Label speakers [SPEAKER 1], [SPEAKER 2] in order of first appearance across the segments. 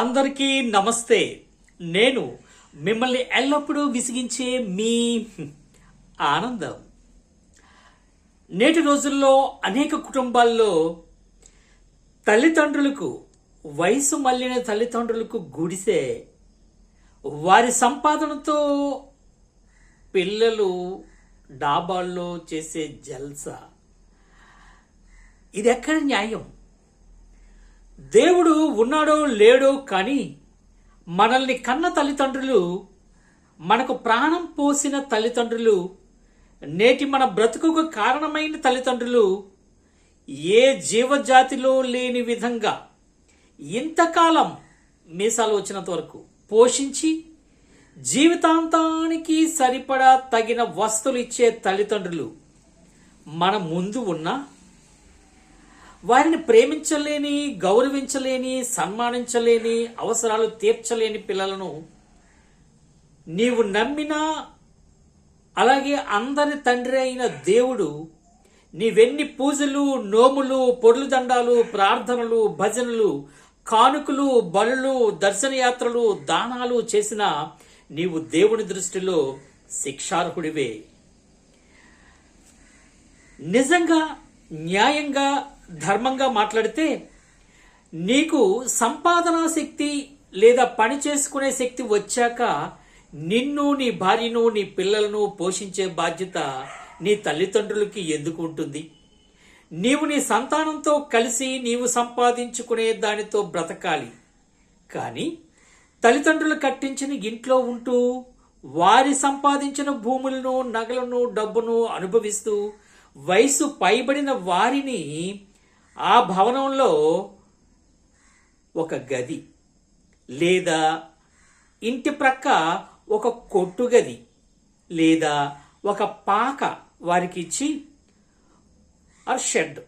[SPEAKER 1] అందరికీ నమస్తే. నేను మిమ్మల్ని ఎల్లప్పుడూ విసిగించే మీ ఆనందం. నేటి రోజుల్లో అనేక కుటుంబాల్లో తల్లిదండ్రులకు వయసు మళ్ళిన తల్లిదండ్రులకు గుడిసే వారి సంపాదనతో పిల్లలు డాబాల్లో చేసే జల్సా. ఇది ఎక్కడ న్యాయం? దేవుడు ఉన్నాడో లేడో కానీ మనల్ని కన్న తల్లిదండ్రులు మనకు ప్రాణం పోసిన తల్లిదండ్రులు నేటి మన బ్రతుకుకు కారణమైన తల్లిదండ్రులు ఏ జీవజాతిలో లేని విధంగా ఇంతకాలం మీసాలు వచ్చినంత వరకు పోషించి జీవితాంతానికి సరిపడా తగిన వస్తువులు ఇచ్చే తల్లిదండ్రులు మన ముందు ఉన్నా వారిని ప్రేమించలేని గౌరవించలేని సన్మానించలేని అవసరాలు తీర్చలేని పిల్లలను నీవు నమ్మినా అలాగే అందరి తండ్రి అయిన దేవుడు నీవెన్ని పూజలు నోములు పొడులు దండాలు ప్రార్థనలు భజనలు కానుకలు బలులు దర్శనయాత్రలు దానాలు చేసినా నీవు దేవుని దృష్టిలో శిక్షార్హుడివే. నిజంగా న్యాయంగా ధర్మంగా మాట్లాడితే నీకు సంపాదనా శక్తి లేదా పని చేసుకునే శక్తి వచ్చాక నిన్ను నీ భార్యను నీ పిల్లలను పోషించే బాధ్యత నీ తల్లిదండ్రులకి ఎందుకు ఉంటుంది? నీవు నీ సంతానంతో కలిసి నీవు సంపాదించుకునే దానితో బ్రతకాలి. కానీ తల్లిదండ్రులు కట్టించిన ఇంట్లో ఉంటూ వారి సంపాదించిన భూములను నగలను డబ్బును అనుభవిస్తూ వయసు పైబడిన వారిని ఆ భవనంలో ఒక గది లేదా ఇంటి ప్రక్క ఒక కొట్టు గది లేదా ఒక పాక వారికి ఇచ్చి ఆ షెడ్.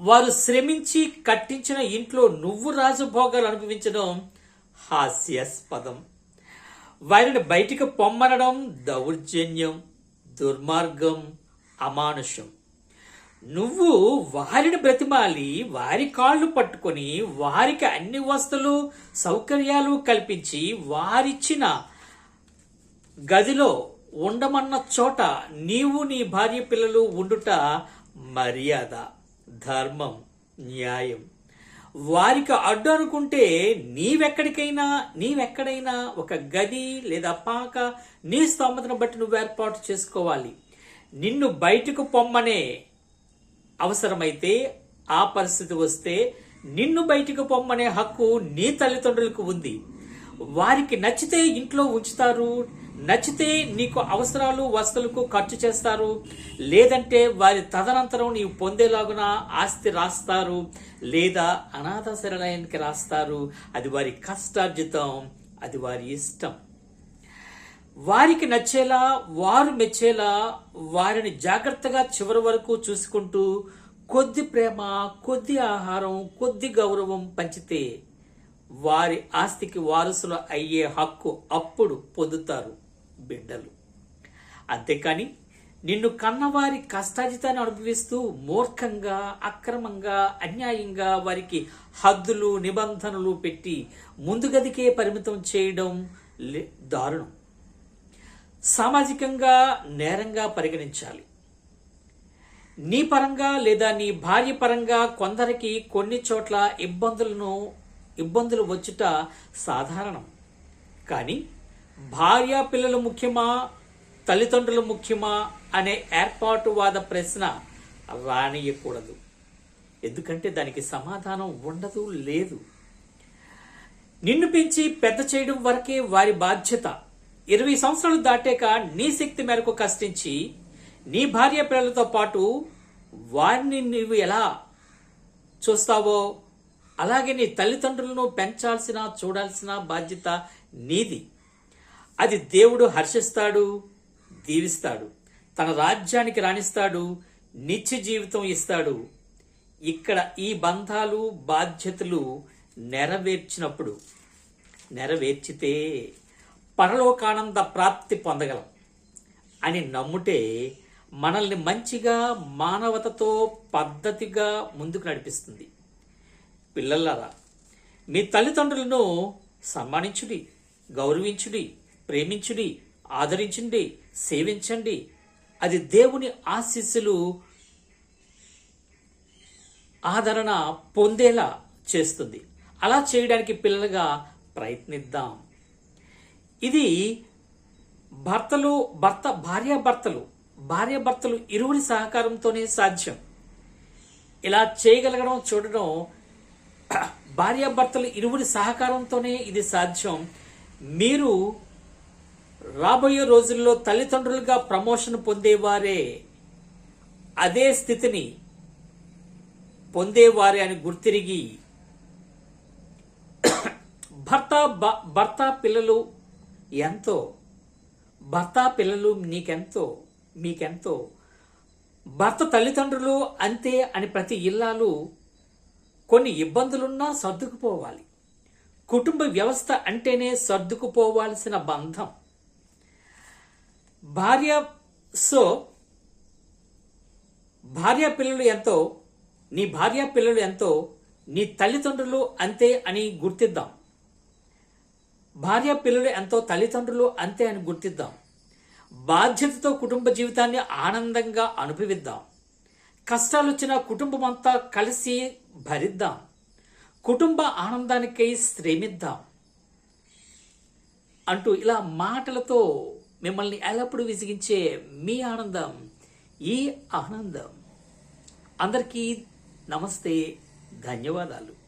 [SPEAKER 1] వారు శ్రమించి కట్టించిన ఇంట్లో నువ్వు రాజభోగాలు అనుభవించడం హాస్యాస్పదం. వారిని బయటికి పొమ్మనడం దౌర్జన్యం దుర్మార్గం అమానుషం. నువ్వు వారిని బ్రతిమాలి వారి కాళ్ళు పట్టుకొని వారికి అన్ని వస్తువులు సౌకర్యాలు కల్పించి వారిచ్చిన గదిలో ఉండమన్న చోట నీవు నీ భార్య పిల్లలు ఉండుట మర్యాద ధర్మం న్యాయం. వారికి అడ్డు అనుకుంటే నీవెక్కడికైనా నీవెక్కడైనా ఒక గది లేదా పాక నీ స్తోమతను బట్టి నువ్వు ఏర్పాటు చేసుకోవాలి. నిన్ను బయటకు పొమ్మనే అవసరమైతే ఆ పరిస్థితి వస్తే నిన్ను బయటకు పొమ్మనే హక్కు నీ తల్లిదండ్రులకు ఉంది. వారికి నచ్చితే ఇంట్లో ఉంచుతారు నచ్చితే నీకు అవసరాలు వస్తువులకు ఖర్చు చేస్తారు. లేదంటే వారి తదనంతరం నీవు పొందేలాగున ఆస్తి రాస్తారు లేదా అనాథ శరణయానికి రాస్తారు. అది వారి కష్టార్జితం అది వారి ఇష్టం. వారికి నచ్చేలా వారు మెచ్చేలా వారిని జాగ్రత్తగా చివరి వరకు చూసుకుంటూ కొద్ది ప్రేమ కొద్ది ఆహారం కొద్ది గౌరవం పంచితే వారి ఆస్తికి వారసులు అయ్యే హక్కు అప్పుడు పొందుతారు బిడ్డలు. అంతేకాని నిన్ను కన్నవారి కష్టాజితాన్ని అనుభవిస్తూ మూర్ఖంగా అక్రమంగా అన్యాయంగా వారికి హద్దులు నిబంధనలు పెట్టి ముందుగదికే పరిమితం చేయడం లే- దారుణం. సామాజికంగా నేరంగా పరిగణించాలి. నీ పరంగా లేదా నీ భార్య పరంగా కొందరికి కొన్ని చోట్ల ఇబ్బందులను ఇబ్బందులు వచ్చుట సాధారణం. కానీ భార్య పిల్లలు ముఖ్యమా తల్లిదండ్రులు ముఖ్యమా అనే ఏర్పాటువాద ప్రశ్న రానియకూడదు. ఎందుకంటే దానికి సమాధానం ఉండదు లేదు. నిన్ను పెంచి పెద్ద చేయడం వరకే వారి బాధ్యత. ఇరవై సంవత్సరాలు దాటాక నీ శక్తి మేరకు కష్టించి నీ భార్య పిల్లలతో పాటు వారిని నువ్వు ఎలా చూస్తావో అలాగే నీ తల్లిదండ్రులను పెంచాల్సిన చూడాల్సిన బాధ్యత నీది. అది దేవుడు హర్షిస్తాడు దీవిస్తాడు. తన రాజ్యానికి రాణిస్తాడు నిత్య జీవితం ఇస్తాడు. ఇక్కడ ఈ బంధాలు బాధ్యతలు నెరవేర్చినప్పుడు నెరవేర్చితే పరలోకానంద ప్రాప్తి పొందగలం అని నమ్ముటే మనల్ని మంచిగా మానవతతో పద్ధతిగా ముందుకు నడిపిస్తుంది. పిల్లలారా మీ తల్లిదండ్రులను సన్మానించుడి గౌరవించుడి ప్రేమించుడి ఆదరించండి సేవించండి. అది దేవుని ఆశీస్సులు ఆదరణ పొందేలా చేస్తుంది. అలా చేయడానికి పిల్లలుగా ప్రయత్నిద్దాం. ఇది భర్తలు భర్త భార్యాభర్తలు భార్యాభర్తలు ఇరువురి సహకారంతోనే సాధ్యం. ఇలా చేయగలగడం చూడడం భార్యాభర్తలు ఇరువురి సహకారంతోనే ఇది సాధ్యం. మీరు రాబోయే రోజుల్లో తల్లిదండ్రులుగా ప్రమోషన్ పొందేవారే అదే స్థితిని పొందేవారే అని గుర్తిరిగి భర్త భర్త పిల్లలు ఎంతో. భర్త పిల్లలు నీకెంతో మీకెంతో. భర్త తల్లిదండ్రులు అంతే అని ప్రతి ఇల్లాలు కొన్ని ఇబ్బందులున్నా సర్దుకుపోవాలి. కుటుంబ వ్యవస్థ అంటేనే సర్దుకుపోవాల్సిన బంధం. భార్య సో భార్య పిల్లలు ఎంతో నీ భార్య పిల్లలు ఎంతో నీ తల్లిదండ్రులు అంతే అని గుర్తిద్దాం. భార్య పిల్లలు ఎంతో తల్లిదండ్రులు అంతే అని గుర్తిద్దాం. బాధ్యతతో కుటుంబ జీవితాన్ని ఆనందంగా అనుభవిద్దాం. కష్టాలు వచ్చిన కుటుంబం అంతా కలిసి భరిద్దాం. కుటుంబ ఆనందానికై శ్రమిద్దాం. అంటూ ఇలా మాటలతో మిమ్మల్ని ఎల్లప్పుడూ విసిగించే మీ ఆనందం ఈ ఆనందం. అందరికీ నమస్తే ధన్యవాదాలు.